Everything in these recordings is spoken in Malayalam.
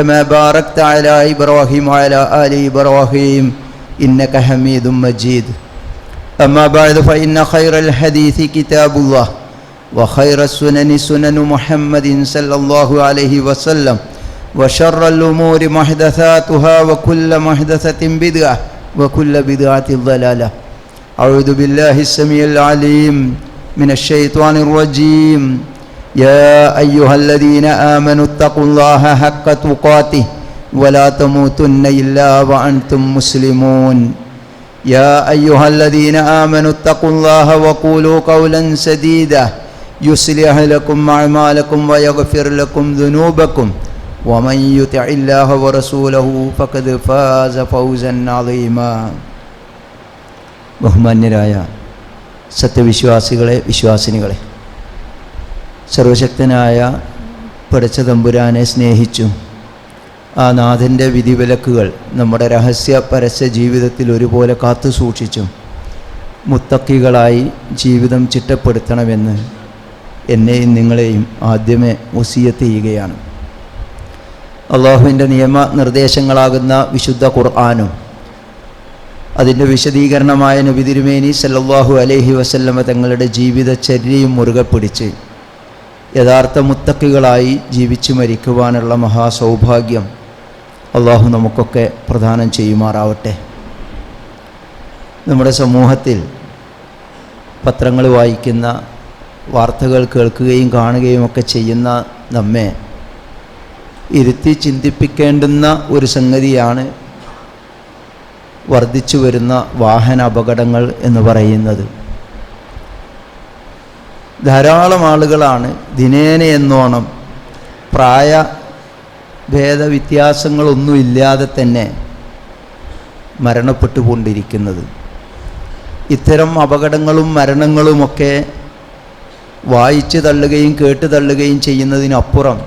كما باركت على إبراهيم وعلى آل إبراهيم إنك حميد مجيد. أما بعد فإن خير الحديث كتاب الله وخير السنن سنن محمد صلى الله عليه وسلم وشر الأمور محدثاتها وكل محدثة بدعة وكل بدعة ضلالة. أعوذ بالله السميع العليم من الشيطان الرجيم. يا أيها الذين آمنوا اتقوا الله حق تقاته ولا تموتن إلا وأنتم مسلمون يا أيها الذين آمنوا اتقوا الله وقولوا قولا سديدا يصلح لكم أعمالكم ويغفر لكم ذنوبكم ومن يطع الله ورسوله فقد فاز فوزا عظيما ബഹുമാന്യരായ സത്യവിശ്വാസികളെ വിശ്വാസിനികളെ സർവശക്തനായ പടച്ച തമ്പുരാനെ സ്നേഹിച്ചു. ആ നാഥന്റെ വിധിവിലക്കുകൾ നമ്മുടെ രഹസ്യ പരസ്യ ജീവിതത്തിൽ ഒരുപോലെ കാത്തു സൂക്ഷിച്ചു. മുത്തക്കികളായി ജീവിതം ചിട്ടപ്പെടുത്തണമെന്ന് എന്നെയും നിങ്ങളെയും ആദ്യമേ വസീയത്ത് ചെയ്യുകയാണ് അള്ളാഹുവിന്റെ നിയമ നിർദ്ദേശങ്ങളാകുന്ന വിശുദ്ധ ഖുർആാനും അതിന്റെ വിശദീകരണമായ നബി തിരുമേനി സല്ലല്ലാഹു അലൈഹി വസല്ലമ തങ്ങളുടെ ജീവിതചര്യയും മുറുകെ പിടിച്ച് യഥാർത്ഥ മുത്തക്കികളായി ജീവിച്ചു മരിക്കുവാനുള്ള മഹാസൗഭാഗ്യം അള്ളാഹു നമുക്കൊക്കെ പ്രദാനം ചെയ്യുമാറാവട്ടെ. നമ്മുടെ സമൂഹത്തിൽ പത്രങ്ങൾ വായിക്കുന്ന വാർത്തകൾ കേൾക്കുകയും കാണുകയും ഒക്കെ ചെയ്യുന്ന നമ്മെ ഇരുത്തി ചിന്തിപ്പിക്കേണ്ടുന്ന ഒരു സംഗതിയാണ് വർദ്ധിച്ചു വരുന്ന വാഹന അപകടങ്ങൾ എന്ന് പറയുന്നത്. ധാരാളം ആളുകളാണ് ദിനേന എന്നോണം പ്രായ ഭേദവ്യത്യാസങ്ങളൊന്നുമില്ലാതെ തന്നെ മരണപ്പെട്ടു കൊണ്ടിരിക്കുന്നത്. ഇത്തരം അപകടങ്ങളും മരണങ്ങളുമൊക്കെ വായിച്ചു തള്ളുകയും കേട്ട് തള്ളുകയും ചെയ്യുന്നതിനപ്പുറം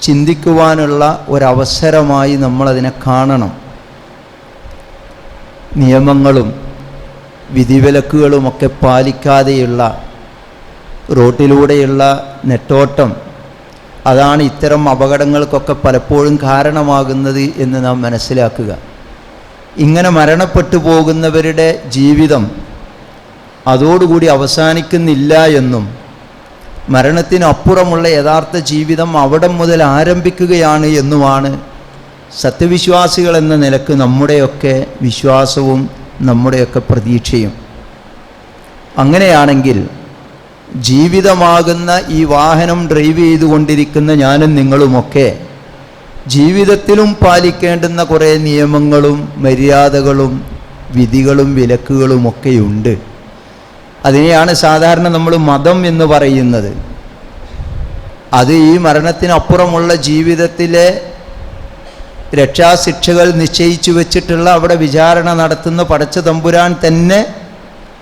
ചിന്തിക്കുവാനുള്ള ഒരവസരമായി നമ്മളതിനെ കാണണം. നിയമങ്ങളും വിധിവിലക്കുകളുമൊക്കെ പാലിക്കാതെയുള്ള റോട്ടിലൂടെയുള്ള നെട്ടോട്ടം. അതാണ് ഇത്തരം അപകടങ്ങൾക്കൊക്കെ പലപ്പോഴും കാരണമാകുന്നത് എന്ന് നാം മനസ്സിലാക്കുക. ഇങ്ങനെ മരണപ്പെട്ടു പോകുന്നവരുടെ ജീവിതം അതോടുകൂടി അവസാനിക്കുന്നില്ല എന്നും മരണത്തിനപ്പുറമുള്ള യഥാർത്ഥ ജീവിതം അവിടം മുതൽ ആരംഭിക്കുകയാണ് എന്നുമാണ് സത്യവിശ്വാസികൾ എന്ന നിലയ്ക്ക് നമ്മുടെയൊക്കെ വിശ്വാസവും നമ്മുടെയൊക്കെ പ്രതീക്ഷയും. അങ്ങനെയാണെങ്കിൽ ജീവിതമാകുന്ന ഈ വാഹനം ഡ്രൈവ് ചെയ്തുകൊണ്ടിരിക്കുന്ന ഞാനും നിങ്ങളുമൊക്കെ ജീവിതത്തിലും പാലിക്കേണ്ടുന്ന കുറേ നിയമങ്ങളും മര്യാദകളും വിധികളും വിലക്കുകളുമൊക്കെയുണ്ട് അതിനെയാണ് സാധാരണ നമ്മൾ മതം എന്ന് പറയുന്നത്. അത് ഈ മരണത്തിനപ്പുറമുള്ള ജീവിതത്തിലെ രക്ഷാശിക്ഷകൾ നിശ്ചയിച്ചു വെച്ചിട്ടുള്ള അവിടെ വിചാരണ നടത്തുന്ന പടച്ച തമ്പുരാൻ തന്നെ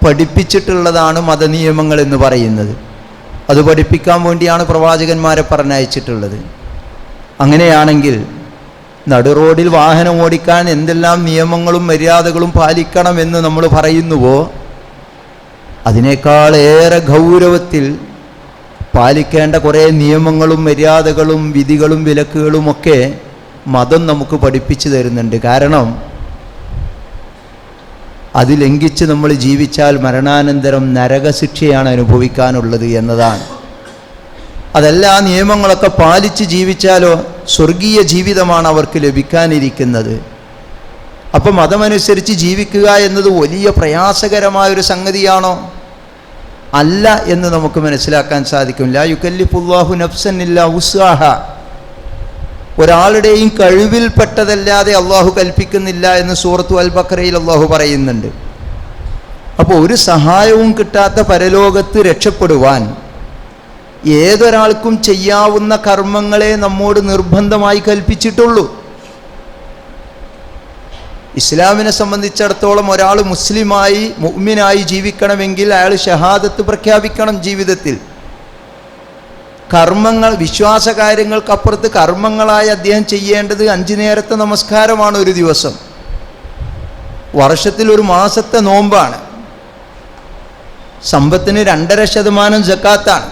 പഠിപ്പിച്ചിട്ടുള്ളതാണ് മതനിയമങ്ങൾ എന്ന് പറയുന്നത്. അത് പഠിപ്പിക്കാൻ വേണ്ടിയാണ് പ്രവാചകന്മാരെ പറഞ്ഞയച്ചിട്ടുള്ളത്. അങ്ങനെയാണെങ്കിൽ നടു റോഡിൽ വാഹനം ഓടിക്കാൻ എന്തെല്ലാം നിയമങ്ങളും മര്യാദകളും പാലിക്കണമെന്ന് നമ്മൾ പറയുന്നുവോ? അതിനേക്കാൾ ഏറെ ഗൗരവത്തിൽ പാലിക്കേണ്ട കുറേ നിയമങ്ങളും മര്യാദകളും വിധികളും വിലക്കുകളുമൊക്കെ മതം നമുക്ക് പഠിപ്പിച്ചു തരുന്നുണ്ട്. കാരണം അത് ലംഘിച്ച് നമ്മൾ ജീവിച്ചാൽ മരണാനന്തരം നരകശിക്ഷയാണ് അനുഭവിക്കാനുള്ളത് എന്നതാണ്. അതല്ല നിയമങ്ങളൊക്കെ പാലിച്ച് ജീവിച്ചാലോ സ്വർഗീയ ജീവിതമാണ് അവർക്ക് ലഭിക്കാനിരിക്കുന്നത്. അപ്പം മതമനുസരിച്ച് ജീവിക്കുക എന്നത് വലിയ പ്രയാസകരമായൊരു സംഗതിയാണോ? അല്ല എന്ന് നമുക്ക് മനസ്സിലാക്കാൻ സാധിക്കും. ലാ യുക്കല്ലിഫുല്ലാഹു നഫ്സൻ ഇല്ല ഉസ്വാഹ ഒരാളുടെയും കഴിവിൽപ്പെട്ടതല്ലാതെ അള്ളാഹു കൽപ്പിക്കുന്നില്ല എന്ന് സൂറത്തു അൽ ബക്രയിൽ അള്ളാഹു പറയുന്നുണ്ട്. അപ്പോൾ ഒരു സഹായവും കിട്ടാത്ത പരലോകത്ത് രക്ഷപ്പെടുവാൻ ഏതൊരാൾക്കും ചെയ്യാവുന്ന കർമ്മങ്ങളെ നമ്മോട് നിർബന്ധമായി കൽപ്പിച്ചിട്ടുള്ളൂ. ഇസ്ലാമിനെ സംബന്ധിച്ചിടത്തോളം ഒരാൾ മുസ്ലിമായി മുഅ്മിനായി ജീവിക്കണമെങ്കിൽ അയാൾ ഷഹാദത്ത് പ്രഖ്യാപിക്കണം ജീവിതത്തിൽ. കർമ്മങ്ങൾ വിശ്വാസ കാര്യങ്ങൾക്കപ്പുറത്ത് കർമ്മങ്ങളായി അദ്ദേഹം ചെയ്യേണ്ടത് അഞ്ചു നേരത്തെ നമസ്കാരമാണ് ഒരു ദിവസം. വർഷത്തിൽ ഒരു മാസത്തെ നോമ്പാണ്. സമ്പത്തിന് രണ്ടര ശതമാനം ജക്കാത്താണ്.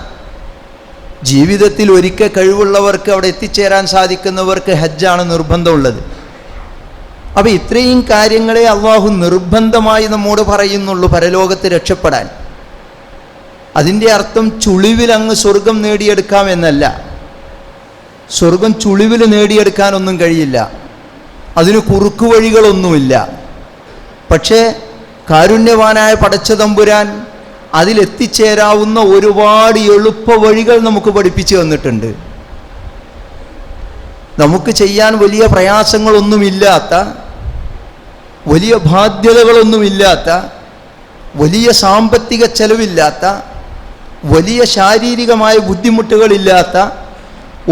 ജീവിതത്തിൽ ഒരിക്കൽ കഴിവുള്ളവർക്ക് അവിടെ എത്തിച്ചേരാൻ സാധിക്കുന്നവർക്ക് ഹജ്ജാണ് നിർബന്ധമുള്ളത്. അപ്പം ഇത്രയും കാര്യങ്ങളെ അള്ളാഹു നിർബന്ധമായി നമ്മോട് പറയുന്നുള്ളൂ പരലോകത്ത് രക്ഷപ്പെടാൻ. അതിന്റെ അർത്ഥം ചുളിവിൽ അങ്ങ് സ്വർഗം നേടിയെടുക്കാം എന്നല്ല. സ്വർഗം ചുളിവിൽ നേടിയെടുക്കാനൊന്നും കഴിയില്ല. അതിന് കുറുക്കു വഴികളൊന്നുമില്ല. പക്ഷേ കാരുണ്യവാനായ പടച്ചതമ്പുരാൻ അതിലെത്തിച്ചേരാവുന്ന ഒരുപാട് എളുപ്പ വഴികൾ നമുക്ക് പഠിപ്പിച്ചു തന്നിട്ടുണ്ട്. നമുക്ക് ചെയ്യാൻ വലിയ പ്രയാസങ്ങളൊന്നുമില്ലാത്ത വലിയ ബാധ്യതകളൊന്നുമില്ലാത്ത വലിയ സാമ്പത്തിക ചെലവില്ലാത്ത വലിയ ശാരീരികമായ ബുദ്ധിമുട്ടുകളില്ലാത്ത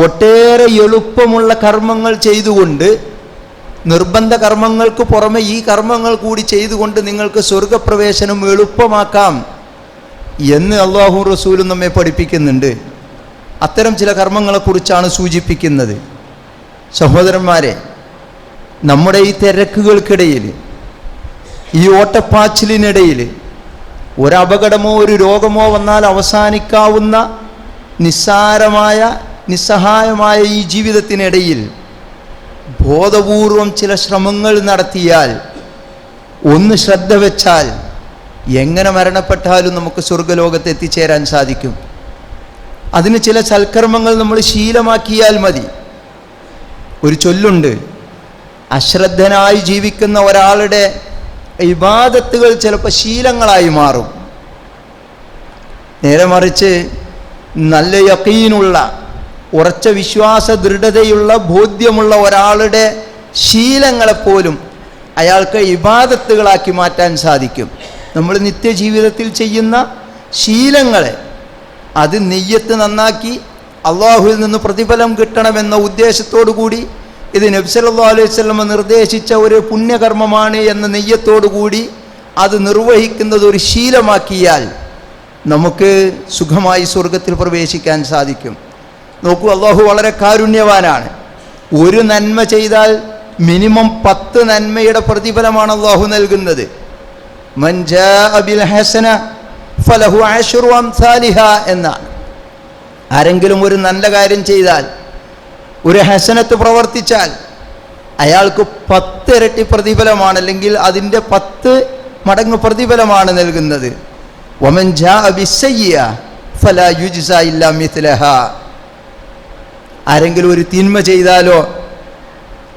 ഒട്ടേറെ എളുപ്പമുള്ള കർമ്മങ്ങൾ ചെയ്തുകൊണ്ട് നിർബന്ധ കർമ്മങ്ങൾക്ക് പുറമെ ഈ കർമ്മങ്ങൾ കൂടി ചെയ്തുകൊണ്ട് നിങ്ങൾക്ക് സ്വർഗപ്രവേശനം എളുപ്പമാക്കാം എന്ന് അള്ളാഹു റസൂലും നമ്മെ പഠിപ്പിക്കുന്നുണ്ട്. അത്തരം ചില കർമ്മങ്ങളെക്കുറിച്ചാണ് സൂചിപ്പിക്കുന്നത്. സഹോദരന്മാരെ നമ്മുടെ ഈ തിരക്കുകൾക്കിടയിൽ ഈ ഓട്ടപ്പാച്ചിലിനിടയിൽ ഒരപകടമോ ഒരു രോഗമോ വന്നാൽ അവസാനിക്കാവുന്ന നിസ്സാരമായ നിസ്സഹായമായ ഈ ജീവിതത്തിനിടയിൽ ബോധപൂർവം ചില ശ്രമങ്ങൾ നടത്തിയാൽ ഒന്ന് ശ്രദ്ധ വെച്ചാൽ എങ്ങനെ മരണപ്പെട്ടാലും നമുക്ക് സ്വർഗലോകത്ത് എത്തിച്ചേരാൻ സാധിക്കും. അതിന് ചില സൽക്കർമ്മങ്ങൾ നമ്മൾ ശീലമാക്കിയാൽ മതി. ഒരു ചൊല്ലുണ്ട് അശ്രദ്ധനായി ജീവിക്കുന്ന ഒരാളുടെ ഇബാദത്തുകൾ ചിലപ്പോൾ ശീലങ്ങളായി മാറും. നേരെ മറിച്ച് നല്ല യക്കീനുള്ള ഉറച്ച വിശ്വാസ ദൃഢതയുള്ള ബോധ്യമുള്ള ഒരാളുടെ ശീലങ്ങളെപ്പോലും അയാൾക്ക് ഇബാദത്തുകളാക്കി മാറ്റാൻ സാധിക്കും. നമ്മൾ നിത്യജീവിതത്തിൽ ചെയ്യുന്ന ശീലങ്ങളെ അത് നെയ്യത്ത് നന്നാക്കി അള്ളാഹുവിൽ നിന്ന് പ്രതിഫലം കിട്ടണമെന്ന ഉദ്ദേശത്തോടു കൂടി ഇത് നബ്സല്ലാ അലൈഹി സ്വലമ നിർദ്ദേശിച്ച ഒരു പുണ്യകർമ്മമാണ് എന്ന നെയ്യത്തോടു കൂടി അത് നിർവഹിക്കുന്നത് ഒരു ശീലമാക്കിയാൽ നമുക്ക് സുഖമായി സ്വർഗത്തിൽ പ്രവേശിക്കാൻ സാധിക്കും. നോക്കൂ അള്ളാഹു വളരെ കാരുണ്യവാനാണ്. ഒരു നന്മ ചെയ്താൽ മിനിമം പത്ത് നന്മയുടെ പ്രതിഫലമാണ് അള്ളാഹു നൽകുന്നത്. ഹസന ഫലഹു എന്നാണ്. ആരെങ്കിലും ഒരു നല്ല കാര്യം ചെയ്താൽ ഒരു ഹസനത്ത് പ്രവർത്തിച്ചാൽ അയാൾക്ക് പത്ത് ഇരട്ടി പ്രതിഫലമാണ് അല്ലെങ്കിൽ അതിന്റെ പത്ത് മടങ്ങ് പ്രതിഫലമാണ് നൽകുന്നത്. മിത്ലഹ. ആരെങ്കിലും ഒരു തിന്മ ചെയ്താലോ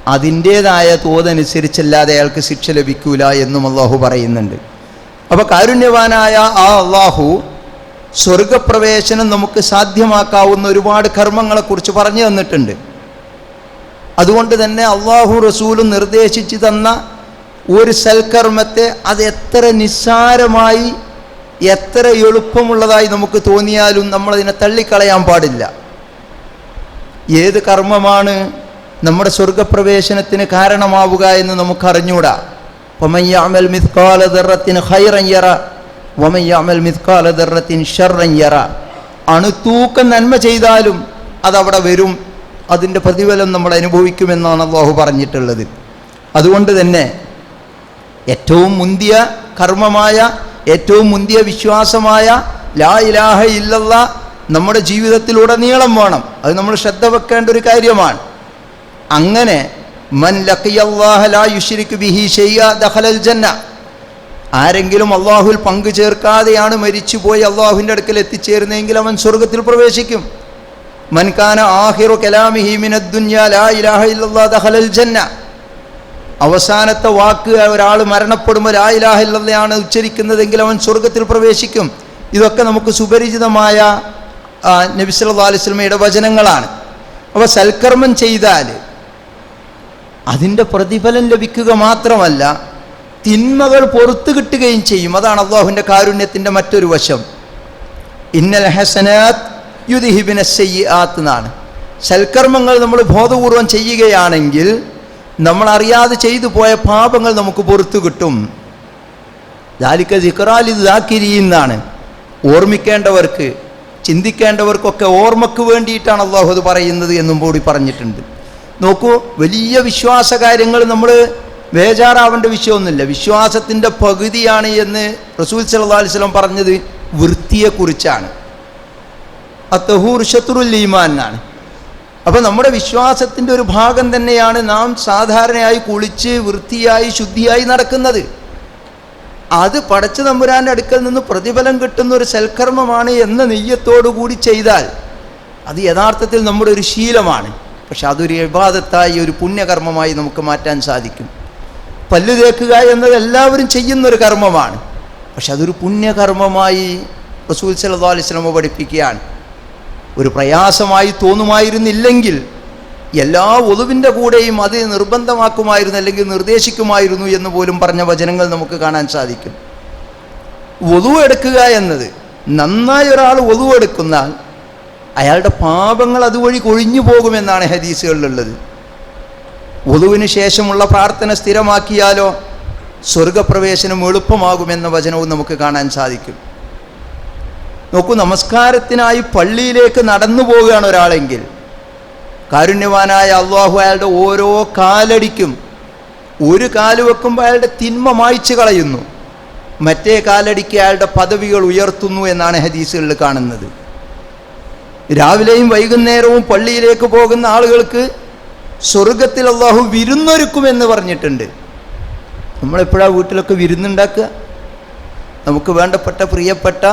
അതിന്റേതായ തോതനുസരിച്ചല്ലാതെ അയാൾക്ക് ശിക്ഷ ലഭിക്കൂല എന്നും അള്ളാഹു പറയുന്നുണ്ട്. അപ്പോൾ കാരുണ്യവാനായ ആ അള്ളാഹു സ്വർഗപ്രവേശനം നമുക്ക് സാധ്യമാക്കാവുന്ന ഒരുപാട് കർമ്മങ്ങളെ കുറിച്ച് പറഞ്ഞു തന്നിട്ടുണ്ട്. അതുകൊണ്ട് തന്നെ അള്ളാഹു റസൂലും നിർദ്ദേശിച്ചു തന്ന ഒരു സൽക്കർമ്മത്തെ അത് എത്ര നിസ്സാരമായി എത്ര എളുപ്പമുള്ളതായി നമുക്ക് തോന്നിയാലും നമ്മളതിനെ തള്ളിക്കളയാൻ പാടില്ല. ഏത് കർമ്മമാണ് നമ്മുടെ സ്വർഗപ്രവേശനത്തിന് കാരണമാവുക എന്ന് നമുക്കറിഞ്ഞൂടാ. ഒമയ്യാമൽ മിത്കാല ഹൈറയ്യറ ഒമയ്യാമൽ മിത്കാല ഷർറയ്യറ അണുത്തൂക്കം നന്മ ചെയ്താലും അതവിടെ വരും. അതിന്റെ പ്രതിഫലം നമ്മൾ അനുഭവിക്കുമെന്നാണ് അള്ളാഹു പറഞ്ഞിട്ടുള്ളത്. അതുകൊണ്ട് തന്നെ ഏറ്റവും മുന്തിയ കർമ്മമായ ഏറ്റവും മുന്തിയ വിശ്വാസമായ ലാ ഇലാഹ ഇല്ലല്ല നമ്മുടെ ജീവിതത്തിലുടനീളം വേണം. അത് നമ്മൾ ശ്രദ്ധ വെക്കേണ്ട ഒരു കാര്യമാണ്. അങ്ങനെ മൻ ലഖിയല്ലാഹ ലാ യുശ്രിക് ബിഹി ഷൈഅ ദഖലൽ ജന്ന. ആരെങ്കിലും അള്ളാഹുൽ പങ്കു ചേർക്കാതെയാണ് മരിച്ചുപോയി അള്ളാഹുവിന്റെ അടുക്കൽ എത്തിച്ചേരുന്നതെങ്കിൽ അവൻ സ്വർഗത്തിൽ പ്രവേശിക്കും. മൻകാന ആഹിറു ജന്ന. അവസാനത്തെ വാക്ക് ഒരാൾ മരണപ്പെടുമ്പോൾ ലാ ഇലാഹ ഇല്ലല്ലയാണ് ഉച്ചരിക്കുന്നതെങ്കിൽ അവൻ സ്വർഗത്തിൽ പ്രവേശിക്കും. ഇതൊക്കെ നമുക്ക് സുപരിചിതമായ നബിസ്വലിസ്ലമയുടെ വചനങ്ങളാണ്. അപ്പോൾ സൽക്കർമ്മം ചെയ്താൽ അതിന്റെ പ്രതിഫലം ലഭിക്കുക മാത്രമല്ല തിന്മകൾ പുറത്തു കിട്ടുകയും ചെയ്യും. അതാണ് അള്ളാഹുവിന്റെ കാരുണ്യത്തിന്റെ മറ്റൊരു വശം. ഇന്നൽ ഹസനാത്ത് യുദിഹിബിന സയ്യാത്ത് എന്നാണ് സൽക്കർമ്മങ്ങൾ നമ്മൾ ബോധപൂർവം ചെയ്യുകയാണെങ്കിൽ നമ്മൾ അറിയാതെ ചെയ്തു പോയ പാപങ്ങൾ നമുക്ക് പുറത്തു കിട്ടും. ദാലിക്ക ദാക്കിരി എന്നാണ് ഓർമ്മിക്കേണ്ടവർക്ക് ചിന്തിക്കേണ്ടവർക്കൊക്കെ ഓർമ്മക്ക് വേണ്ടിയിട്ടാണ് അള്ളാഹു അത് പറയുന്നത് എന്നും കൂടി പറഞ്ഞിട്ടുണ്ട്. നോക്കൂ വലിയ വിശ്വാസ കാര്യങ്ങൾ നമ്മൾ ബേജാറാവേണ്ട വിഷയമൊന്നുമില്ല. വിശ്വാസത്തിന്റെ പകുതിയാണ് എന്ന് റസൂൽ സല്ലാ അലൈഹി വസല്ലം പറഞ്ഞത് വൃത്തിയെക്കുറിച്ചാണ്. അത്തഹൂർ ഷത്രുൽ ഈമാൻ എന്നാണ്. അപ്പോൾ നമ്മുടെ വിശ്വാസത്തിന്റെ ഒരു ഭാഗം തന്നെയാണ് നാം സാധാരണയായി കുളിച്ച് വൃത്തിയായി ശുദ്ധിയായി നടക്കുന്നത്. അത് പടച്ച തമ്പുരാന്റെ അടുക്കൽ നിന്ന് പ്രതിഫലം കിട്ടുന്ന ഒരു സൽക്കർമ്മമാണ് എന്ന നെയ്യത്തോടു കൂടി ചെയ്താൽ അത് യഥാർത്ഥത്തിൽ നമ്മുടെ ഒരു ശീലമാണ്. പക്ഷെ അതൊരു വിവാദത്തായി ഒരു പുണ്യകർമ്മമായി നമുക്ക് മാറ്റാൻ സാധിക്കും. പല്ല് തേക്കുക എന്നത് എല്ലാവരും ചെയ്യുന്നൊരു കർമ്മമാണ്. പക്ഷെ അതൊരു പുണ്യകർമ്മമായി റസൂൽ അലൈഹി വസല്ലം പഠിപ്പിക്കുകയാണ്. ഒരു പ്രയാസമായി തോന്നുമായിരുന്നില്ലെങ്കിൽ എല്ലാ ഒതുവിന്റെ കൂടെയും അത് നിർബന്ധമാക്കുമായിരുന്നു അല്ലെങ്കിൽ നിർദ്ദേശിക്കുമായിരുന്നു എന്ന് പോലും പറഞ്ഞ വചനങ്ങൾ നമുക്ക് കാണാൻ സാധിക്കും. ഒതു എടുക്കുക എന്നത് നന്നായി ഒരാൾ ഒതു എടുക്കുന്നാൽ അയാളുടെ പാപങ്ങൾ അതുവഴി കൊഴിഞ്ഞു പോകുമെന്നാണ് ഹദീസുകളിലുള്ളത്. ഒതുവിന് ശേഷമുള്ള പ്രാർത്ഥന സ്ഥിരമാക്കിയാലോ സ്വർഗപ്രവേശനം എളുപ്പമാകുമെന്ന വചനവും നമുക്ക് കാണാൻ സാധിക്കും. നോക്കൂ നമസ്കാരത്തിനായി പള്ളിയിലേക്ക് നടന്നു പോവുകയാണ് ഒരാളെങ്കിൽ. കാരുണ്യവാനായ അള്ളാഹു അയാളുടെ ഓരോ കാലടിക്കും ഒരു കാൽ വെക്കുമ്പോൾ അയാളുടെ തിന്മ മായ്ച്ചു കളയുന്നു. മറ്റേ കാലടിക്ക് അയാളുടെ പദവികൾ ഉയർത്തുന്നു എന്നാണ് ഹദീസുകളിൽ കാണുന്നത്. രാവിലെയും വൈകുന്നേരവും പള്ളിയിലേക്ക് പോകുന്ന ആളുകൾക്ക് സ്വർഗത്തിൽ അള്ളാഹു വിരുന്നൊരുക്കുമെന്ന് പറഞ്ഞിട്ടുണ്ട്. നമ്മളെപ്പോഴാണ് വീട്ടിലൊക്കെ വിരുന്നുണ്ടാക്കുക? നമുക്ക് വേണ്ടപ്പെട്ട പ്രിയപ്പെട്ട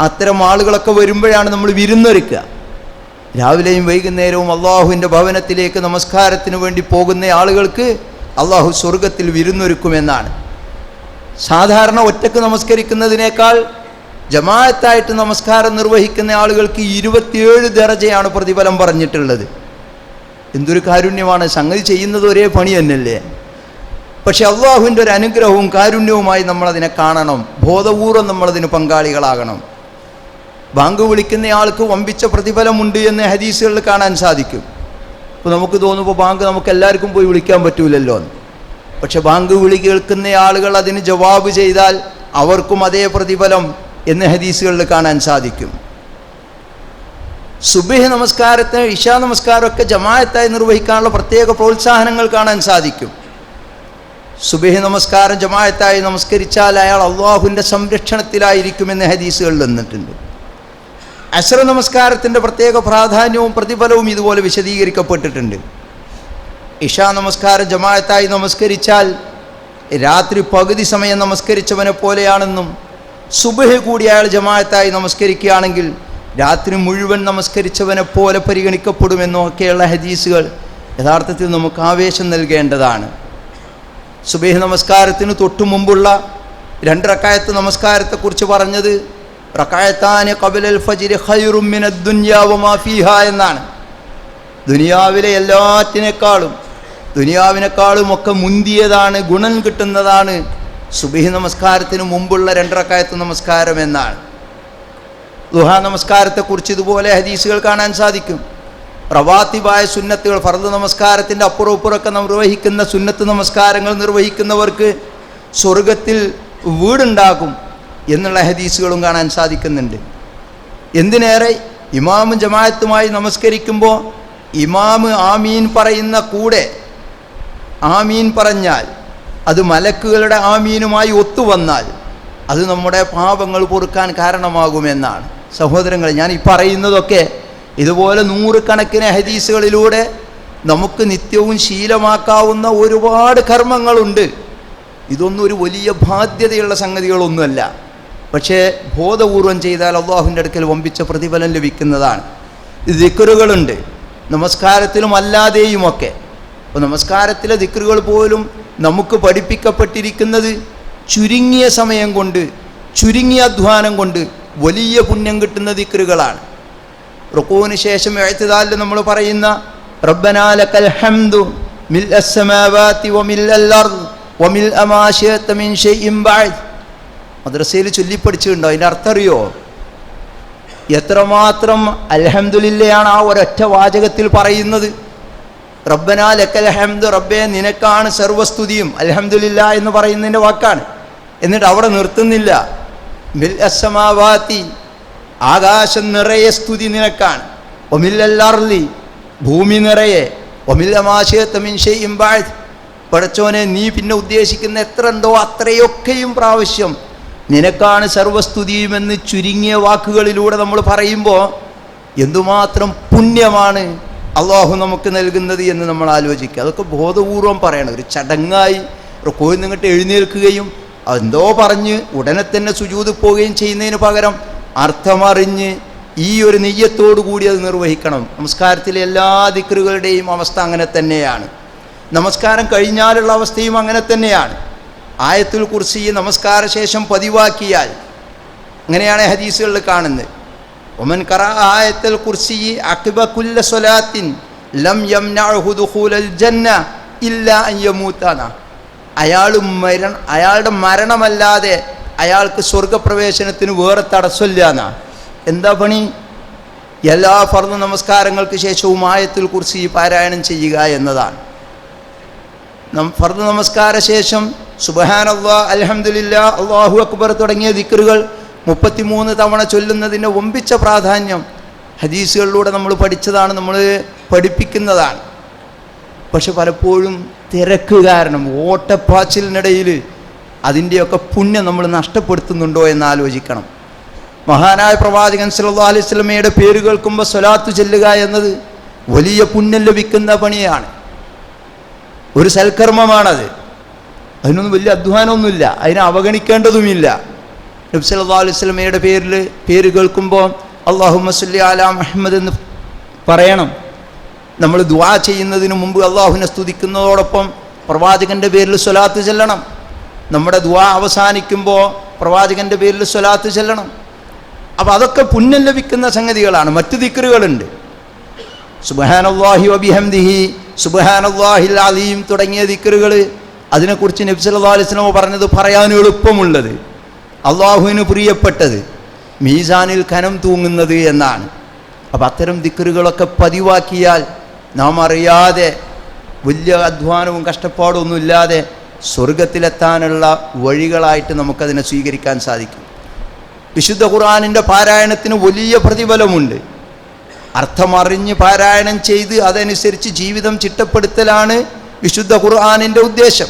അത്തരം ആളുകളൊക്കെ വരുമ്പോഴാണ് നമ്മൾ വിരുന്നൊരുക്കുക. രാവിലെയും വൈകുന്നേരവും അള്ളാഹുവിന്റെ ഭവനത്തിലേക്ക് നമസ്കാരത്തിന് വേണ്ടി പോകുന്ന ആളുകൾക്ക് അള്ളാഹു സ്വർഗത്തിൽ വിരുന്നൊരുക്കുമെന്നാണ്. സാധാരണ ഒറ്റയ്ക്ക് നമസ്കരിക്കുന്നതിനേക്കാൾ ജമാഅത്തായിട്ട് നമസ്കാരം നിർവഹിക്കുന്ന ആളുകൾക്ക് ഇരുപത്തിയേഴ് ദറജയാണ് പ്രതിഫലം പറഞ്ഞിട്ടുള്ളത്. എന്തൊരു കാരുണ്യമാണ് സംഗതി ചെയ്യുന്നത് ഒരേ പണി തന്നെയല്ലേ? പക്ഷെ അള്ളാഹുവിന്റെ ഒരു അനുഗ്രഹവും കാരുണ്യവുമായി നമ്മളതിനെ കാണണം. ബോധപൂർവം നമ്മളതിന് പങ്കാളികളാകണം. ബാങ്ക് വിളിക്കുന്നയാൾക്ക് വമ്പിച്ച പ്രതിഫലമുണ്ട് എന്ന് ഹദീസുകളിൽ കാണാൻ സാധിക്കും. അപ്പോൾ നമുക്ക് തോന്നുമ്പോൾ ബാങ്ക് നമുക്ക് എല്ലാവർക്കും പോയി വിളിക്കാൻ പറ്റൂലല്ലോ എന്ന്. പക്ഷെ ബാങ്ക് വിളി കേൾക്കുന്ന ആളുകൾ അതിന് ജവാബ് ചെയ്താൽ അവർക്കും അതേ പ്രതിഫലം എന്ന് ഹദീസുകളിൽ കാണാൻ സാധിക്കും. സുബിഹ് നമസ്കാരത്തിന് ഇഷാ നമസ്കാരമൊക്കെ ജമായത്തായി നിർവഹിക്കാനുള്ള പ്രത്യേക പ്രോത്സാഹനങ്ങൾ കാണാൻ സാധിക്കും. സുബഹി നമസ്കാരം ജമായത്തായി നമസ്കരിച്ചാൽ അയാൾ അള്ളാഹുവിന്റെ സംരക്ഷണത്തിലായിരിക്കുമെന്ന് ഹദീസുകളിൽ നിന്നിട്ടുണ്ട്. അസ്ര നമസ്കാരത്തിന്റെ പ്രത്യേക പ്രാധാന്യവും പ്രതിഫലവും ഇതുപോലെ വിശദീകരിക്കപ്പെട്ടിട്ടുണ്ട്. ഇഷാ നമസ്കാരം ജമാഅത്തായി നമസ്കരിച്ചാൽ രാത്രി പകുതി സമയം നമസ്കരിച്ചവനെ പോലെയാണെന്നും സുബഹ് കൂടി അയാൾ ജമാഅത്തായി നമസ്കരിക്കുകയാണെങ്കിൽ രാത്രി മുഴുവൻ നമസ്കരിച്ചവനെ പോലെ പരിഗണിക്കപ്പെടുമെന്നും ഒക്കെയുള്ള ഹദീസുകൾ യഥാർത്ഥത്തിൽ നമുക്ക് ആവേശം നൽകേണ്ടതാണ്. സുബേഹ് നമസ്കാരത്തിന് തൊട്ടു മുമ്പുള്ള രണ്ട് റക്കായത്ത് നമസ്കാരത്തെക്കുറിച്ച് പറഞ്ഞത് റക്കായത്താന് കബിലൽ ഫജിര് ഖൈറുമിന ദുന്യാവുമാ ഫീഹ എന്നാണ്. ദുനിയാവിലെ എല്ലാത്തിനേക്കാളും ദുനിയാവിനേക്കാളും ഒക്കെ മുന്തിയതാണ് ഗുണം കിട്ടുന്നതാണ് സുബിഹി നമസ്കാരത്തിന് മുമ്പുള്ള രണ്ടറക്കായത്ത് നമസ്കാരം എന്നാണ്. ദുഹാ നമസ്കാരത്തെക്കുറിച്ച് ഇതുപോലെ ഹദീസുകൾ കാണാൻ സാധിക്കും. റവാത്തിബായ സുന്നത്തുകൾ ഫർദ് നമസ്കാരത്തിന്റെ അപ്പുറപ്പുറമൊക്കെ നിർവഹിക്കുന്ന സുന്നത്ത് നമസ്കാരങ്ങൾ നിർവഹിക്കുന്നവർക്ക് സ്വർഗത്തിൽ വീടുണ്ടാകും. എന്നുള്ള ഹദീസുകളും കാണാൻ സാധിക്കുന്നുണ്ട്. എന്തിനേറെ ഇമാമു ജമാഅത്തുമായി നമസ്കരിക്കുമ്പോൾ ഇമാമ് ആമീൻ പറയുന്ന കൂടെ ആമീൻ പറഞ്ഞാൽ അത് മലക്കുകളുടെ ആമീനുമായി ഒത്തുവന്നാൽ അത് നമ്മുടെ പാപങ്ങൾ പൊറുക്കാൻ കാരണമാകുമെന്നാണ്. സഹോദരങ്ങൾ ഞാൻ ഈ പറയുന്നതൊക്കെ ഇതുപോലെ നൂറുകണക്കിന് ഹദീസുകളിലൂടെ നമുക്ക് നിത്യവും ശീലമാക്കാവുന്ന ഒരുപാട് കർമ്മങ്ങളുണ്ട്. ഇതൊന്നും ഒരു വലിയ ബാധ്യതയുള്ള സംഗതികളൊന്നുമല്ല. പക്ഷേ ബോധപൂർവം ചെയ്താൽ അള്ളാഹുവിന്റെ അടുക്കൽ വമ്പിച്ച പ്രതിഫലം ലഭിക്കുന്നതാണ്. ദിക്കറുകളുണ്ട് നമസ്കാരത്തിലും അല്ലാതെയുമൊക്കെ. അപ്പോൾ നമസ്കാരത്തിലെ ദിക്കറുകൾ പോലും നമുക്ക് പഠിപ്പിക്കപ്പെട്ടിരിക്കുന്നത് ചുരുങ്ങിയ സമയം കൊണ്ട് ചുരുങ്ങിയ അധ്വാനം കൊണ്ട് വലിയ പുണ്യം കിട്ടുന്ന ദിക്കറുകളാണ് റുക്കുവിന് ശേഷം എഴുത്തുതാലിൽ നമ്മൾ പറയുന്ന റബ്ബനാലക്കൽ ഹംദു മിൽ അസ്സമാവാതി വമിൽ മിൻ ഷൈഇൻ ബഅദ്. മദ്രസയിൽ ചൊല്ലിപ്പടിച്ചിട്ടുണ്ടോ അതിന്റെ അർത്ഥം അറിയോ? എത്രമാത്രം അൽഹംദുലില്ലയാണ് ആ ഒരൊറ്റ വാചകത്തിൽ പറയുന്നത്? റബ്ബന ലക്കൽ അഹമ്മദ് റബ്ബെ നിനക്കാണ് സർവസ്തുതിയും അൽഹംദുലില്ല എന്ന് പറയുന്നതിന്റെ വാക്കാണ്. എന്നിട്ട് അവിടെ നിർത്തുന്നില്ല. മിൽ അസമാവാത്തി ആകാശം നിറയെ സ്തുതി നിനക്കാണ്. ഒമില്ലല്ലാർലി ഭൂമി നിറയെ. ഒമില്ലമാശയത്തമിൻഷെയും ബാഴ് പടച്ചോനെ നീ പിന്നെ ഉദ്ദേശിക്കുന്ന എത്ര ഉണ്ടോ അത്രയൊക്കെയും പ്രാവശ്യം നിനക്കാണ് സർവസ്തുതിയുമെന്ന് ചുരുങ്ങിയ വാക്കുകളിലൂടെ നമ്മൾ പറയുമ്പോൾ എന്തുമാത്രം പുണ്യമാണ് അള്ളാഹു നമുക്ക് നൽകുന്നത് എന്ന് നമ്മൾ ആലോചിക്കുക. അതൊക്കെ ബോധപൂർവം പറയണം. ഒരു ചടങ്ങായി കോയിൽ നിന്നിട്ട് എഴുന്നേൽക്കുകയും എന്തോ പറഞ്ഞ് ഉടനെ തന്നെ സുജൂത് പോവുകയും ചെയ്യുന്നതിന് പകരം അർത്ഥമറിഞ്ഞ് ഈ ഒരു നെയ്യത്തോടു കൂടി അത് നിർവഹിക്കണം. നമസ്കാരത്തിലെ എല്ലാ ദിക്കറുകളുടെയും അവസ്ഥ അങ്ങനെ തന്നെയാണ്. നമസ്കാരം കഴിഞ്ഞാലുള്ള അവസ്ഥയും അങ്ങനെ തന്നെയാണ്. ആയത്തുൽ കുർസി നമസ്കാര ശേഷം പതിവാക്കിയാൽ അങ്ങനെയാണ് ഹദീസുകളിൽ കാണുന്നത്. ഒമൻ കറ ആയത്തുൽ കുർസി അക്ബ സൊലാത്തിൻ ലം യം ജന്ന ഇല്ല അയ്യമൂത്താന അയാൾ മരണ അയാളുടെ മരണമല്ലാതെ അയാൾക്ക് സ്വർഗപ്രവേശനത്തിന് വേറെ തടസ്സമില്ല എന്നാ എന്താ പണി? എല്ലാ ഫർദ് നമസ്കാരങ്ങൾക്ക് ശേഷവും ആയത്തിൽ കുറിച്ച് ഈ പാരായണം ചെയ്യുക എന്നതാണ്. നം ഫർദ് നമസ്കാര ശേഷം അള്ളാ അലഹമുല്ല അള്ളാഹു അക്ബർ തുടങ്ങിയ ദിക്കറുകൾ മുപ്പത്തിമൂന്ന് തവണ ചൊല്ലുന്നതിന്റെ ഒമ്പിച്ച പ്രാധാന്യം ഹദീസുകളിലൂടെ നമ്മൾ പഠിച്ചതാണ് നമ്മൾ പഠിപ്പിക്കുന്നതാണ്. പക്ഷെ പലപ്പോഴും തിരക്ക് കാരണം ഓട്ടപ്പാച്ചിലിനിടയിൽ അതിന്റെയൊക്കെ പുണ്യം നമ്മൾ നഷ്ടപ്പെടുത്തുന്നുണ്ടോ എന്ന് ആലോചിക്കണം. മഹാനായ പ്രവാചകൻ സല്ലാ അലൈഹി സ്വലമയുടെ പേര് കേൾക്കുമ്പോൾ സ്വലാത്തു ചെല്ലുക എന്നത് വലിയ പുണ്യം ലഭിക്കുന്ന പണിയാണ്. ഒരു സൽക്കർമ്മമാണത്. അതിനൊന്നും വലിയ അധ്വാനമൊന്നുമില്ല. അതിനെ അവഗണിക്കേണ്ടതുമില്ല. നബ്സ് സല്ലല്ലാഹു അലൈഹി സ്വലമയുടെ പേരിൽ പേര് കേൾക്കുമ്പോൾ അള്ളാഹു മസ്ലി അല മുഹമ്മദ് എന്ന് പറയണം. നമ്മൾ ദുആ ചെയ്യുന്നതിന് മുമ്പ് അള്ളാഹുവിനെ സ്തുതിക്കുന്നതോടൊപ്പം പ്രവാചകന്റെ പേരിൽ സ്വലാത്ത് ചെല്ലണം. നമ്മുടെ ദുആ അവസാനിക്കുമ്പോൾ പ്രവാചകന്റെ പേരിൽ സ്വലാത്ത് ചെല്ലണം. അപ്പോൾ അതൊക്കെ പുണ്യം ലഭിക്കുന്ന സംഗതികളാണ്. മറ്റു ദിക്കറുകളുണ്ട് സുബഹാനല്ലാഹി വബിഹംദിഹി സുബഹാനല്ലാഹിൽ അലീം തുടങ്ങിയ ദിക്കറുകൾ അതിനെക്കുറിച്ച് നബി സല്ലല്ലാഹു അലൈഹി വസല്ലം പറഞ്ഞത് പറയാൻ എളുപ്പമുള്ളത്. അള്ളാഹുവിന് പ്രിയപ്പെട്ടത് മീസാനിൽ കനം തൂങ്ങുന്നത് എന്നാണ്. അപ്പം അത്തരം ദിക്കറുകളൊക്കെ പതിവാക്കിയാൽ നാം അറിയാതെ വലിയ അധ്വാനവും കഷ്ടപ്പാടും ഒന്നുമില്ലാതെ സ്വർഗത്തിലെത്താനുള്ള വഴികളായിട്ട് നമുക്കതിനെ സ്വീകരിക്കാൻ സാധിക്കും. വിശുദ്ധ ഖുർആാനിന്റെ പാരായണത്തിന് വലിയ പ്രതിഫലമുണ്ട്. അർത്ഥമറിഞ്ഞ് പാരായണം ചെയ്ത് അതനുസരിച്ച് ജീവിതം ചിട്ടപ്പെടുത്തലാണ് വിശുദ്ധ ഖുർആാനിന്റെ ഉദ്ദേശം.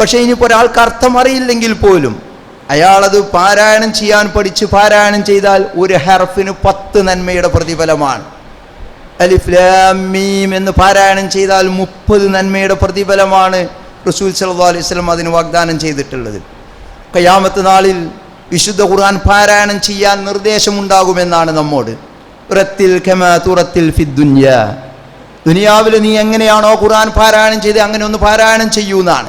പക്ഷേ ഇനിയിപ്പോൾ ഒരാൾക്ക് അർത്ഥം അറിയില്ലെങ്കിൽ പോലും അയാളത് പാരായണം ചെയ്യാൻ പഠിച്ച് പാരായണം ചെയ്താൽ ഒരു ഹെർഫിന് പത്ത് നന്മയുടെ പ്രതിഫലമാണ്. അലിഫ്ലാമീം എന്ന് പാരായണം ചെയ്താൽ മുപ്പത് നന്മയുടെ പ്രതിഫലമാണ് റസൂൽ സല്ലു അലൈഹി വസല്ലം അതിന് വാഗ്ദാനം ചെയ്തിട്ടുള്ളത്. കയ്യാമത്ത് നാളിൽ വിശുദ്ധ ഖുർആൻ പാരായണം ചെയ്യാൻ നിർദ്ദേശമുണ്ടാകുമെന്നാണ് നമ്മോട്. തുറത്തിൽ ഖമ തുറത്തിൽ ഫിദ്ദുന്യ ദുനിയാവിൽ നീ എങ്ങനെയാണോ ഖുർആൻ പാരായണം ചെയ്ത് അങ്ങനെ ഒന്ന് പാരായണം ചെയ്യൂന്നാണ്.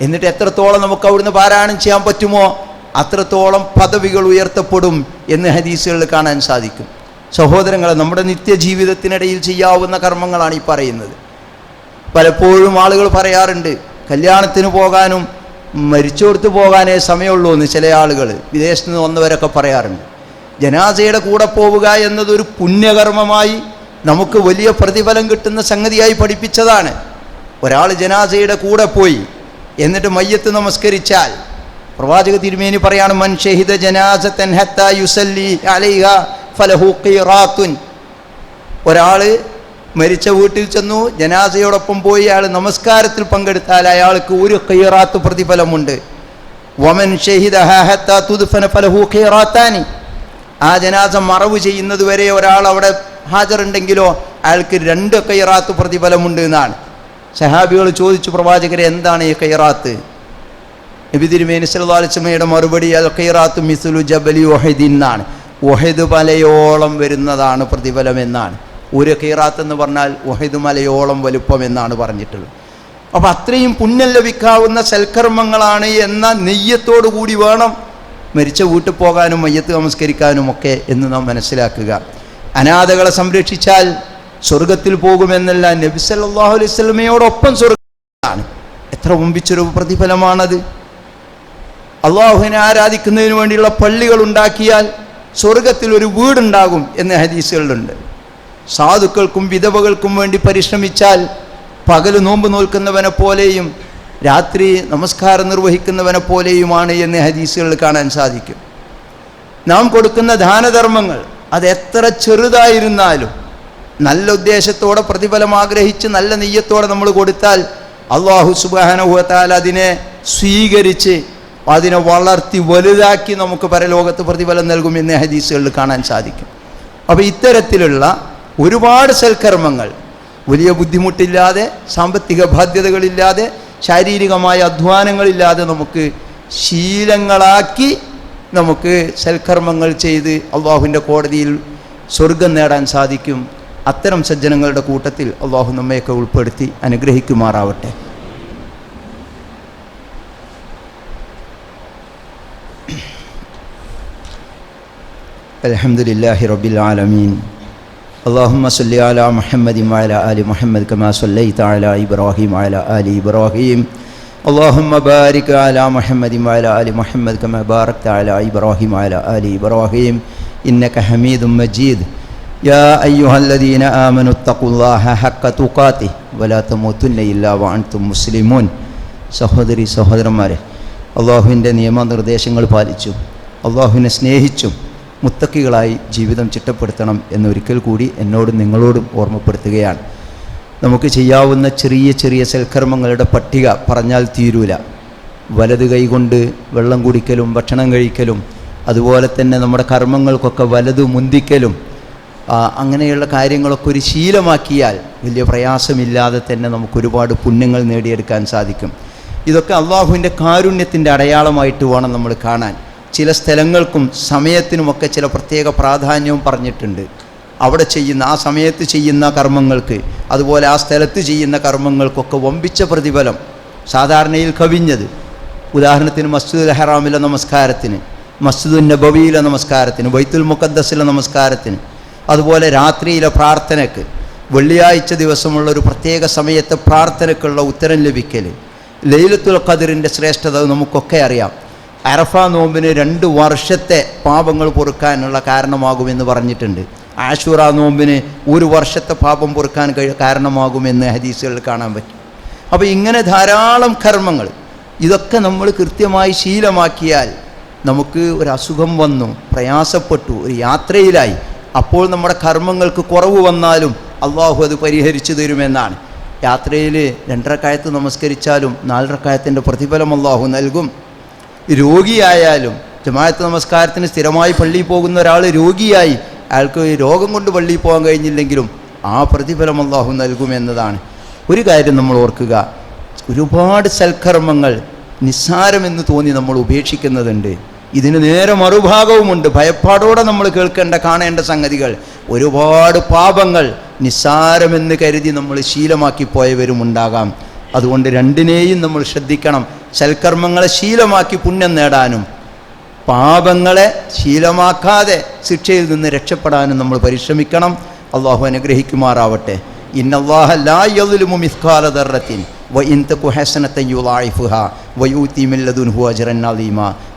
എന്നിട്ട് എത്രത്തോളം നമുക്ക് അവിടുന്ന് പാരായണം ചെയ്യാൻ പറ്റുമോ അത്രത്തോളം പദവികൾ ഉയർത്തപ്പെടും എന്ന് ഹദീസുകളിൽ കാണാൻ സാധിക്കും. സഹോദരങ്ങളെ നമ്മുടെ നിത്യജീവിതത്തിനിടയിൽ ചെയ്യാവുന്ന കർമ്മങ്ങളാണ് ഈ പറയുന്നത്. പലപ്പോഴും ആളുകൾ പറയാറുണ്ട് കല്യാണത്തിന് പോകാനും മരിച്ചോടുത്ത് പോകാനേ സമയമുള്ളൂ എന്ന് ചില ആളുകൾ വിദേശത്ത് നിന്ന് വന്നവരൊക്കെ പറയാറുണ്ട്. ജനാസയുടെ കൂടെ പോവുക എന്നതൊരു പുണ്യകർമ്മമായി നമുക്ക് വലിയ പ്രതിഫലം കിട്ടുന്ന സംഗതിയായി പഠിപ്പിച്ചതാണ്. ഒരാൾ ജനാസയുടെ കൂടെ പോയി എന്നിട്ട് മയ്യത്ത് നമസ്കരിച്ചാൽ പ്രവാചക തിരുമേനി പറയാണ് മൻ ഷഹിദ ജനാസത്തൻ ഹത്ത യുസല്ലി അലൈഹ ഫലഹു ഒരാൾ മരിച്ച വീട്ടിൽ ചെന്നു ജനാസയോടൊപ്പം പോയി അയാൾ നമസ്കാരത്തിൽ പങ്കെടുത്താൽ അയാൾക്ക് ഒരു ഖൈറാത്ത് പ്രതിഫലമുണ്ട്. വമൻ ഷഹിദ ഹത്ത തുദ്ഫന ഫലഹു ഖീറാത്താനി. ആ ജനാസ മറവ് ചെയ്യുന്നതുവരെ ഒരാൾ അവിടെ ഹാജറുണ്ടെങ്കിലോ അയാൾക്ക് രണ്ട് കൈറാത്ത് പ്രതിഫലമുണ്ട് എന്നാണ്. സഹാബികൾ ചോദിച്ചു പ്രവാചകരെ എന്താണ് ഈ കൈറാത്ത്? നബി തിരുമേനി മറുപടി അൽ കൈറാത്ത് മിസുലു ജബലി ഒഹദിൻ എന്നാണ്. ഒഹദ് മലയോളം വരുന്നതാണ് പ്രതിഫലം എന്നാണ്. ഒരു കൈറാത്ത് എന്ന് പറഞ്ഞാൽ ഒഹദ് മലയോളം വലുപ്പം എന്നാണ് പറഞ്ഞിട്ടുള്ളത്. അപ്പോൾ അത്രയും പുണ്യം ലഭിക്കാവുന്ന സൽക്കർമ്മങ്ങളാണ് എന്ന നെയ്യത്തോടു കൂടി വേണം മരിച്ച വീട്ടിൽ പോകാനും മയ്യത്ത് നമസ്കരിക്കാനും ഒക്കെ എന്ന് നാം മനസ്സിലാക്കുക. അനാഥകളെ സംരക്ഷിച്ചാൽ സ്വർഗത്തിൽ പോകുമെന്നല്ല നബി സല്ലല്ലാഹു അലൈഹി സ്വലമയോടൊപ്പം സ്വർഗമാണ് എത്ര മുമ്പിച്ചൊരു പ്രതിഫലമാണത്. അള്ളാഹുവിനെ ആരാധിക്കുന്നതിന് വേണ്ടിയുള്ള പള്ളികൾ ഉണ്ടാക്കിയാൽ സ്വർഗത്തിൽ ഒരു വീടുണ്ടാകും എന്ന് ഹദീസുകളുണ്ട്. സാധുക്കൾക്കും വിധവകൾക്കും വേണ്ടി പരിശ്രമിച്ചാൽ പകൽ നോമ്പ് നോൽക്കുന്നവനെ പോലെയും രാത്രി നമസ്കാരം നിർവഹിക്കുന്നവനെ പോലെയുമാണ് എന്ന് ഹദീസുകൾ കാണാൻ സാധിക്കും. നാം കൊടുക്കുന്ന ദാനധർമ്മങ്ങൾ അത് എത്ര ചെറുതായിരുന്നാലും നല്ല ഉദ്ദേശത്തോടെ പ്രതിഫലം ആഗ്രഹിച്ച് നല്ല നെയ്യത്തോടെ നമ്മൾ കൊടുത്താൽ അള്ളാഹു സുബാനുഹത്താൽ അതിനെ സ്വീകരിച്ച് അതിനെ വളർത്തി വലുതാക്കി നമുക്ക് പരലോകത്ത് പ്രതിഫലം നൽകും എന്ന് ഹദീസുകളിൽ കാണാൻ സാധിക്കും. അപ്പോൾ ഇത്തരത്തിലുള്ള ഒരുപാട് സൽക്കർമ്മങ്ങൾ വലിയ ബുദ്ധിമുട്ടില്ലാതെ സാമ്പത്തിക ബാധ്യതകളില്ലാതെ ശാരീരികമായ അധ്വാനങ്ങളില്ലാതെ നമുക്ക് ശീലങ്ങളാക്കി നമുക്ക് സൽക്കർമ്മങ്ങൾ ചെയ്ത് അള്ളാഹുവിന്റെ കോടതിയിൽ സ്വർഗം നേടാൻ സാധിക്കും. അത്തരം സജ്ജനങ്ങളുടെ കൂട്ടത്തിൽ അള്ളാഹു നമ്മയൊക്കെ ഉൾപ്പെടുത്തി അനുഗ്രഹിക്കുമാറാവട്ടെ. അലഹമുല്ലാഹി റബിൽ ആലമീൻ. അള്ളാഹുമ്മ സല്ലി അല മുഹമ്മദ് വാല അലി മുഹമ്മദ് കമാ സല്ലൈ താല ഇബ്രാഹിം അല അലി ഇബ്രാഹിം. اللهم بارك على محمد وعلى آل محمد كما باركت على إبراهيم وعلى آل إبراهيم إنك حميد مجيد يا أيها الذين آمنوا اتقوا الله حق تقاته ولا تموتن إلا وأنتم مسلمون സഹോദരി സഹോദരന്മാരെ അള്ളാഹുവിൻ്റെ നിയമനിർദ്ദേശങ്ങൾ പാലിച്ചു അള്ളാഹുവിനെ സ്നേഹിച്ചും മുത്തക്കികളായി ജീവിതം ചിട്ടപ്പെടുത്തണം എന്നൊരിക്കൽ കൂടി എന്നോടും നിങ്ങളോടും ഓർമ്മപ്പെടുത്തുകയാണ് നമുക്ക് ചെയ്യാവുന്ന ചെറിയ ചെറിയ സൽക്കർമ്മങ്ങളുടെ പട്ടിക പറഞ്ഞാൽ തീരൂല. വലത് കൈകൊണ്ട് വെള്ളം കുടിക്കലും ഭക്ഷണം കഴിക്കലും അതുപോലെ തന്നെ നമ്മുടെ കർമ്മങ്ങൾക്കൊക്കെ വലത് മുന്തിക്കലും അങ്ങനെയുള്ള കാര്യങ്ങളൊക്കെ ഒരു ശീലമാക്കിയാൽ വലിയ പ്രയാസമില്ലാതെ തന്നെ നമുക്ക് ഒരുപാട് പുണ്യങ്ങൾ നേടിയെടുക്കാൻ സാധിക്കും. ഇതൊക്കെ അള്ളാഹുവിന്റെ കാരുണ്യത്തിന്റെ അടയാളമായിട്ട് വേണം നമ്മൾ കാണാൻ. ചില സ്ഥലങ്ങൾക്കും സമയത്തിനുമൊക്കെ ചില പ്രത്യേക പ്രാധാന്യവും പറഞ്ഞിട്ടുണ്ട്. അവിടെ ചെയ്യുന്ന ആ സമയത്ത് ചെയ്യുന്ന കർമ്മങ്ങൾക്ക് അതുപോലെ ആ സ്ഥലത്ത് ചെയ്യുന്ന കർമ്മങ്ങൾക്കൊക്കെ വമ്പിച്ച പ്രതിഫലം സാധാരണയിൽ കവിഞ്ഞത്. ഉദാഹരണത്തിന് മസ്ജിദുൽ ഹറാമിലെ നമസ്കാരത്തിന് മസ്ജിദുൻ നബവിയിലെ നമസ്കാരത്തിന് ബൈത്തുൽ മുഖദ്ദസിലെ നമസ്കാരത്തിന് അതുപോലെ രാത്രിയിലെ പ്രാർത്ഥനയ്ക്ക് വെള്ളിയാഴ്ച ദിവസമുള്ള ഒരു പ്രത്യേക സമയത്തെ പ്രാർത്ഥനയ്ക്കുള്ള ഉത്തരം ലഭിക്കൽ ലൈലത്തുൽ ഖദറിന്റെ ശ്രേഷ്ഠത നമുക്കൊക്കെ അറിയാം. അറഫ നോമ്പിന് രണ്ട് വർഷത്തെ പാപങ്ങൾ പൊറുക്കാനുള്ള കാരണമാകുമെന്ന് പറഞ്ഞിട്ടുണ്ട്. ആഷുറ നോമ്പിന് ഒരു വർഷത്തെ പാപം പൊറുക്കാൻ കാരണമാകുമെന്ന് ഹദീസുകളിൽ കാണാൻ പറ്റും. അപ്പോൾ ഇങ്ങനെ ധാരാളം കർമ്മങ്ങൾ ഇതൊക്കെ നമ്മൾ കൃത്യമായി ശീലമാക്കിയാൽ നമുക്ക് ഒരു അസുഖം വന്നു പ്രയാസപ്പെട്ടു ഒരു യാത്രയിലായി അപ്പോൾ നമ്മുടെ കർമ്മങ്ങൾക്ക് കുറവ് വന്നാലും അള്ളാഹു അത് പരിഹരിച്ചു തരുമെന്നാണ്. യാത്രയിൽ രണ്ടരക്കായത്ത് നമസ്കരിച്ചാലും നാലരക്കായത്തിന്റെ പ്രതിഫലം അള്ളാഹു നൽകും. രോഗിയായാലും ജമായത്ത് നമസ്കാരത്തിന് സ്ഥിരമായി പള്ളിയിൽ പോകുന്ന ഒരാൾ രോഗിയായി അയാൾക്ക് രോഗം കൊണ്ട് പള്ളിയിൽ പോകാൻ കഴിഞ്ഞില്ലെങ്കിലും ആ പ്രതിഫലം അള്ളാഹു നൽകുമെന്നതാണ് ഒരു കാര്യം നമ്മൾ ഓർക്കുക ഒരുപാട് സൽക്കർമ്മങ്ങൾ നിസ്സാരമെന്ന് തോന്നി നമ്മൾ ഉപേക്ഷിക്കുന്നതുണ്ട്. ഇതിന് നേരെ മറുഭാഗവുമുണ്ട്. ഭയപ്പാടോടെ നമ്മൾ കേൾക്കേണ്ട കാണേണ്ട സംഗതികൾ. ഒരുപാട് പാപങ്ങൾ നിസ്സാരമെന്ന് കരുതി നമ്മൾ ശീലമാക്കി പോയവരും ഉണ്ടാകാം. അതുകൊണ്ട് രണ്ടിനെയും നമ്മൾ ശ്രദ്ധിക്കണം. സൽക്കർമ്മങ്ങളെ ശീലമാക്കി പുണ്യം നേടാനും. പാപങ്ങളെ ശീലമാക്കാതെ ശിക്ഷയിൽ നിന്ന് രക്ഷപ്പെടാനും നമ്മൾ പരിശ്രമിക്കണം. അള്ളാഹു അനുഗ്രഹിക്കുമാറാവട്ടെ.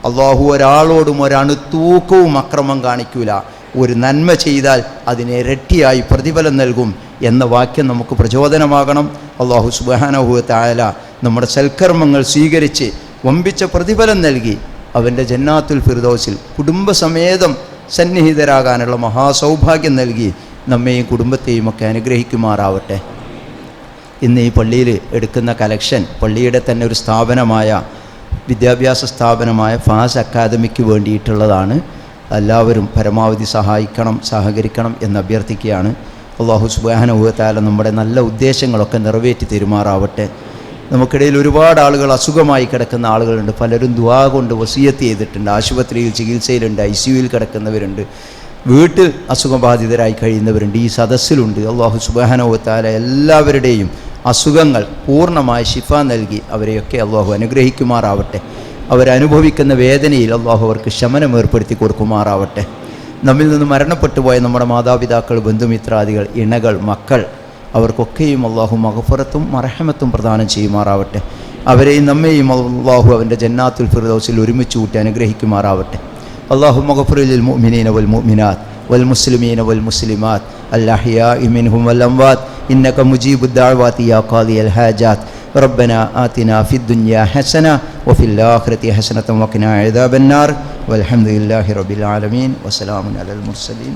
അള്ളാഹു ഒരാളോടും ഒരണുത്തൂക്കവും അക്രമം കാണിക്കൂല. ഒരു നന്മ ചെയ്താൽ അതിനെ ഇരട്ടിയായി പ്രതിഫലം നൽകും എന്ന വാക്യം നമുക്ക് പ്രചോദനമാകണം. അള്ളാഹു സുബാനഹുവ നമ്മുടെ സൽക്കർമ്മങ്ങൾ സ്വീകരിച്ച് വമ്പിച്ച പ്രതിഫലം നൽകി അവന്റെ ജന്നാത്തുൽ ഫിർദോസിൽ കുടുംബസമേതം സന്നിഹിതരാകാനുള്ള മഹാസൗഭാഗ്യം നൽകി നമ്മെയും കുടുംബത്തെയും ഒക്കെ അനുഗ്രഹിക്കുമാറാവട്ടെ. ഇന്ന് ഈ പള്ളിയിൽ എടുക്കുന്ന കലക്ഷൻ പള്ളിയുടെ തന്നെ ഒരു സ്ഥാപനമായ വിദ്യാഭ്യാസ സ്ഥാപനമായ ഫാസ് അക്കാദമിക്ക് വേണ്ടിയിട്ടുള്ളതാണ്. എല്ലാവരും പരമാവധി സഹായിക്കണം സഹകരിക്കണം എന്ന് അഭ്യർത്ഥിക്കുകയാണ്. അള്ളാഹു സുബാനുഭവത്താല നമ്മുടെ നല്ല ഉദ്ദേശങ്ങളൊക്കെ നിറവേറ്റി തരുമാറാവട്ടെ. നമുക്കിടയിൽ ഒരുപാട് ആളുകൾ അസുഖമായി കിടക്കുന്ന ആളുകളുണ്ട്. പലരും ദുവാ കൊണ്ട് വസീയത്ത് ചെയ്തിട്ടുണ്ട്. ആശുപത്രിയിൽ ചികിത്സയിലുണ്ട്. ഐ സിയുയിൽ കിടക്കുന്നവരുണ്ട്. വീട്ടിൽ അസുഖബാധിതരായി കഴിയുന്നവരുണ്ട്. ഈ സദസ്സിലുണ്ട്. അള്ളാഹു സുബാനോത്താല എല്ലാവരുടെയും അസുഖങ്ങൾ പൂർണമായി ശിഫ നൽകി അവരെയൊക്കെ അള്ളാഹു അനുഗ്രഹിക്കുമാറാവട്ടെ. അവരനുഭവിക്കുന്ന വേദനയിൽ അള്ളാഹു അവർക്ക് ശമനം ഏർപ്പെടുത്തി കൊടുക്കുമാറാവട്ടെ. നമ്മിൽ നിന്ന് മരണപ്പെട്ടു പോയ നമ്മുടെ മാതാപിതാക്കൾ ബന്ധുമിത്രാദികൾ ഇണകൾ മക്കൾ അവർക്കൊക്കെയും അള്ളാഹു മഹഫറത്തും മറഹമത്തും പ്രദാനം ചെയ്യുമാറാവട്ടെ അവരെയും നമ്മെയും അള്ളാഹു അവൻ്റെ ജന്നാത്തുൽ ഫിർദൗസിൽ ഒരുമിച്ച് കൂട്ടി അനുഗ്രഹിക്കുമാറാവട്ടെ അള്ളാഹു മഹഫുറിൽ മുഅ്മിനീന വൽ മുഅ്മിനാത്ത് والمسلمين والمسلمات الأحياء منهم والأموات إنك مجيب الدعوات يا قاضي الحاجات ربنا آتنا في الدنيا حسنة وفي الآخرة حسنة وقنا عذاب النار والحمد لله رب العالمين وسلام على المرسلين